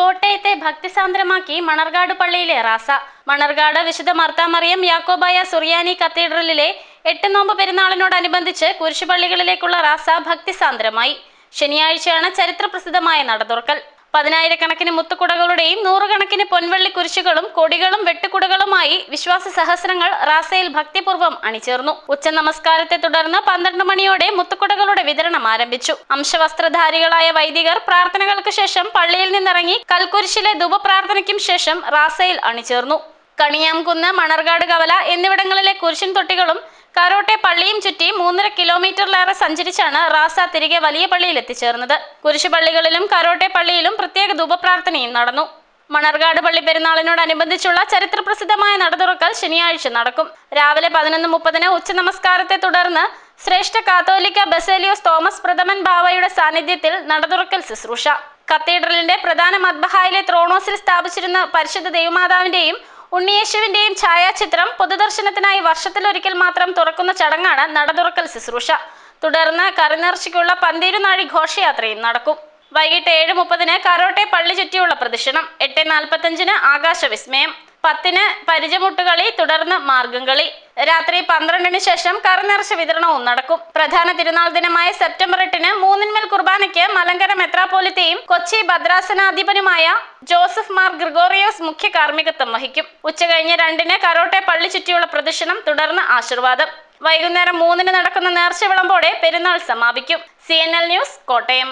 കോട്ടയത്തെ ഭക്തിസാന്ദ്രമാക്കി മണർകാട് പള്ളിയിലെ റാസ. മണർകാട് വിശുദ്ധ മർത്താമറിയം യാക്കോബായ സുറിയാനി കത്തീഡ്രലിലെ എട്ട് നോമ്പ് പെരുന്നാളിനോടനുബന്ധിച്ച് കുരിശുപള്ളികളിലേക്കുള്ള റാസ ഭക്തിസാന്ദ്രമായി. ശനിയാഴ്ചയാണ് ചരിത്രപ്രസിദ്ധമായ നട തുറക്കൽ പതിനായിരക്കണക്കിന് മുത്തുകുടകളുടെയും നൂറുകണക്കിന് പൊൻവെള്ളി കുരിശുകളും കൊടികളും വെട്ടുകുടകളുമായി വിശ്വാസ സഹസ്രങ്ങൾ റാസയിൽ ഭക്തിപൂർവം അണിചേർന്നു. ഉച്ച നമസ്കാരത്തെ തുടർന്ന് പന്ത്രണ്ട് മണിയോടെ മുത്തുകുടകളുടെ വിതരണം ആരംഭിച്ചു. അംശവസ്ത്രധാരികളായ വൈദികർ പ്രാർത്ഥനകൾക്ക് ശേഷം പള്ളിയിൽ നിന്നിറങ്ങി കൽക്കുരിശിലെ ധൂപപ്രാർത്ഥനയ്ക്കും ശേഷം റാസയിൽ അണിചേർന്നു. കണിയാംകുന്ന് മണർകാട് കവല എന്നിവിടങ്ങളിലെ കുരിശിൻ തൊട്ടികളും കരോട്ടെ പള്ളിയും ചുറ്റി മൂന്നര കിലോമീറ്ററിലേറെ സഞ്ചരിച്ചാണ് റാസ തിരികെ വലിയ പള്ളിയിൽ എത്തിച്ചേർന്നത്. കുരിശുപള്ളികളിലും കരോട്ടെ പള്ളിയിലും പ്രത്യേക ധൂപപ്രാർത്ഥനയും നടന്നു. മണർകാട് പള്ളി പെരുന്നാളിനോടനുബന്ധിച്ചുള്ള ചരിത്രപ്രസിദ്ധമായ നടതുറക്കൽ ശനിയാഴ്ച നടക്കും. രാവിലെ പതിനൊന്ന് മുപ്പതിന് ഉച്ച നമസ്കാരത്തെ തുടർന്ന് ശ്രേഷ്ഠ കാത്തോലിക്ക ബസേലിയോസ് തോമസ് പ്രഥമൻ ബാവയുടെ സാന്നിധ്യത്തിൽ നടതുറക്കൽ ശുശ്രൂഷ. കത്തീഡ്രലിന്റെ പ്രധാന മദ്ബഹായിലെ ത്രോണോസിൽ സ്ഥാപിച്ചിരുന്ന പരിശുദ്ധ ദൈവമാതാവിന്റെയും ഉണ്ണിയേശുവിന്റെയും ഛായാചിത്രം പൊതുദർശനത്തിനായി വർഷത്തിലൊരിക്കൽ മാത്രം തുറക്കുന്ന ചടങ്ങാണ് നടതുറക്കൽ ശുശ്രൂഷ. തുടർന്ന് കറിനേർച്ചയ്ക്കുള്ള പന്തീരുനാഴി ഘോഷയാത്രയും നടക്കും. വൈകിട്ട് ഏഴ് മുപ്പതിന് കരോട്ടെ പള്ളി ചുറ്റിയുള്ള പ്രദക്ഷിണം എട്ട് നാൽപ്പത്തഞ്ചിന് ആകാശവിസ്മയം. പത്തിന് പരിചമുട്ടുകളി തുടർന്ന് മാർഗംകളി രാത്രി പന്ത്രണ്ടിന് ശേഷം കറിനിറച്ച വിതരണവും നടക്കും. പ്രധാന തിരുനാൾ ദിനമായ സെപ്റ്റംബർ എട്ടിന് മൂന്നിന്മേൽ കുർബാനയ്ക്ക് മലങ്കര മെത്രാപോലിത്തയും കൊച്ചി ഭദ്രാസനാധിപനുമായ ജോസഫ് മാർ ഗ്രിഗോറിയോസ് മുഖ്യ കാർമ്മികത്വം വഹിക്കും. ഉച്ചകഴിഞ്ഞ് രണ്ടിന് കരോട്ടെ പള്ളി ചുറ്റിയുള്ള പ്രദക്ഷിണം തുടർന്ന് ആശീർവാദം. വൈകുന്നേരം മൂന്നിന് നടക്കുന്ന നേർച്ച വിളമ്പോടെ പെരുന്നാൾ സമാപിക്കും. C news Kottayam.